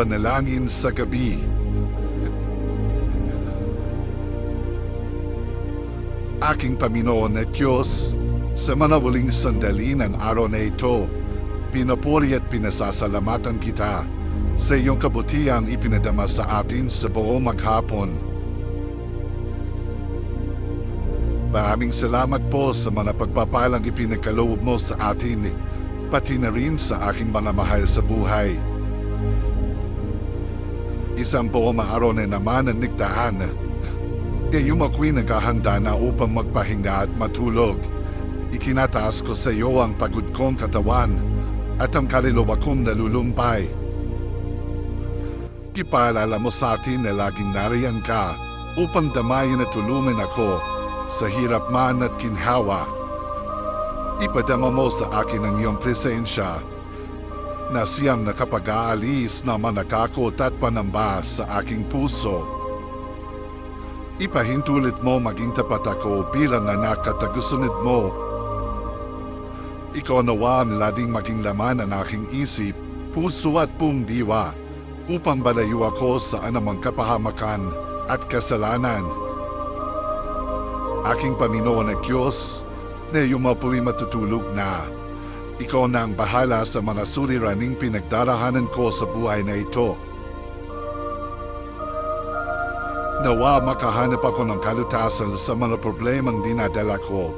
panalangin sa gabi. Aking Panginoon at Diyos, sa manawaling sandali ng araw na ito, pinapuri at pinasasalamatan kita sa iyong kabutiang ipinadama sa atin sa buong maghapon. Maraming salamat po sa mga pagpapalang ipinagkaloob mo sa atin, pati na rin sa aking mga mahal sa buhay. Isang buong araw na naman ang nagdaan. Ngayong ako'y naghahanda na upang magpahinga at matulog. Ikinataas ko sa iyo ang pagod kong katawan at ang kaluluwa kong nalulumpay. Kipaalala mo sa atin na laging nariyan ka upang damayan at tulungan ako sa hirap man at kinhawa. Ipadama mo sa akin ang iyong presensya na siyang nakapag-aalis na manakakot at panamba sa aking puso. Ipahintulit mo maging tapat ako bilang anak at tagusunod mo. Ikaw nawa ang lading maging laman ang aking isip, puso at buong diwa upang balayo ako sa anumang kapahamakan at kasalanan. Aking Panginoon at Diyos, na mapuli matutulog na. Ikaw na ang bahala sa mga suliraning pinagdarahanan ko sa buhay na ito. Nawa makahanap ako ng kalutasan sa mga problemang dinadala ko.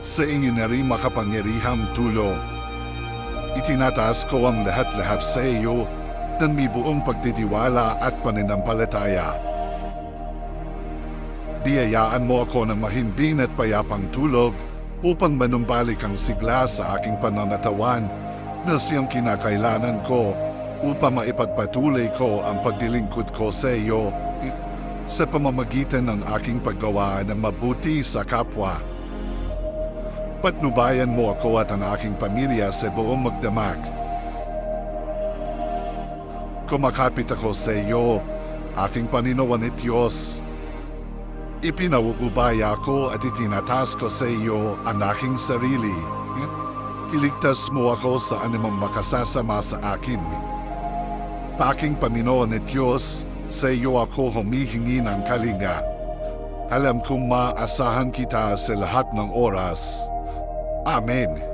Sa inyo na rin makapangyarihang tulong. Itinataas ko ang lahat-lahat sa iyo ng may buong pagtitiwala at pananampalataya. Biyayaan mo ako ng mahimbing at payapang tulog upang manumbalik ang sigla sa aking pananatawan na siyang kinakailanan ko upang maipagpatuloy ko ang pagdilingkod ko sa iyo sa pamamagitan ng aking paggawa ng mabuti sa kapwa. Patnubayan mo ako at ang aking pamilya sa buong magdamag. Kumakapit ako sa iyo, aking Panginoon at Diyos. Ipinauubaya ko at itinatas ko sa iyo ang aking sarili. Iligtas mo ako sa anumang makasasama sa akin. Paking Panginoon at Diyos, sa iyo ako humihingi ng kalinga. Alam kong maasahan kita sa lahat ng oras. Amen.